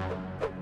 Thank you.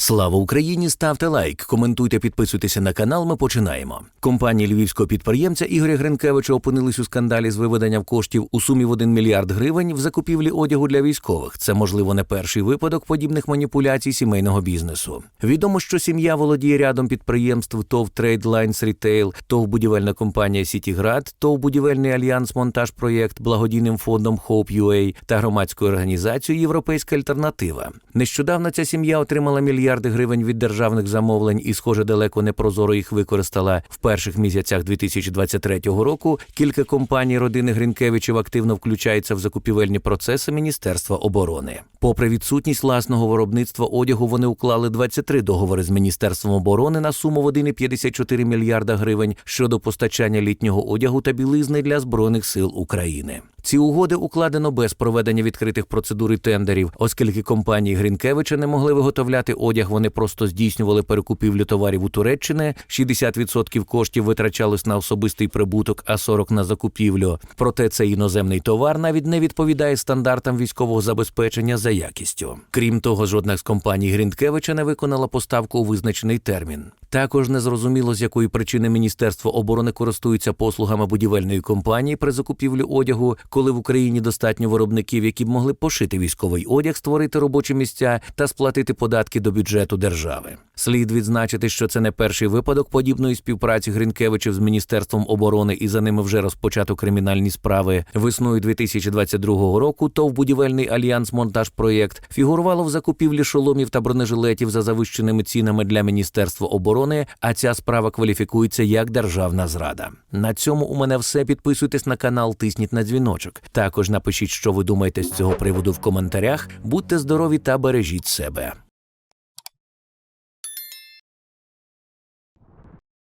Слава Україні! Ставте лайк, коментуйте, підписуйтеся на канал. Ми починаємо. Компанії львівського підприємця Ігоря Гринкевича опинились у скандалі з виведенням коштів у сумі в 1 мільярд гривень в закупівлі одягу для військових. Це можливо не перший випадок подібних маніпуляцій сімейного бізнесу. Відомо, що сім'я володіє рядом підприємств ТОВ Lines Retail, ТОВ будівельна компанія Сітіград, ТОВ будівельний альянс Монтаж Проєкт, благодійним фондом Hope UA та громадською організацією Європейська альтернатива. Нещодавно ця сім'я отримала мільярди гривень від державних замовлень і, схоже, далеко не прозоро їх використала в перших місяцях 2023 року. Кілька компаній родини Гринкевичів активно включаються в закупівельні процеси Міністерства оборони. Попри відсутність власного виробництва одягу, вони уклали 23 договори з Міністерством оборони на суму в 1,54 мільярда гривень щодо постачання літнього одягу та білизни для збройних сил України. Ці угоди укладено без проведення відкритих процедур і тендерів, оскільки компанії Грінкевича не могли виготовляти одяг, вони просто здійснювали перекупівлю товарів у Туреччини. 60% коштів витрачалось на особистий прибуток, а 40% на закупівлю. Проте цей іноземний товар навіть не відповідає стандартам військового забезпечення за якістю. Крім того, жодна з компаній Грінкевича не виконала поставку у визначений термін. Також незрозуміло, з якої причини Міністерство оборони користується послугами будівельної компанії при закупівлі одягу, коли в Україні достатньо виробників, які б могли пошити військовий одяг, створити робочі місця та сплатити податки до бюджету держави. Слід відзначити, що це не перший випадок подібної співпраці Гринкевичів з Міністерством оборони, і за ними вже розпочато кримінальні справи. Весною 2022 року ТОВ будівельний альянс монтаж проєкт фігурувало в закупівлі шоломів та бронежилетів за завищеними цінами для Міністерства оборони. А ця справа кваліфікується як державна зрада. На цьому у мене все. Підписуйтесь на канал, тисніть на дзвіночок. Також напишіть, що ви думаєте з цього приводу в коментарях. Будьте здорові та бережіть себе.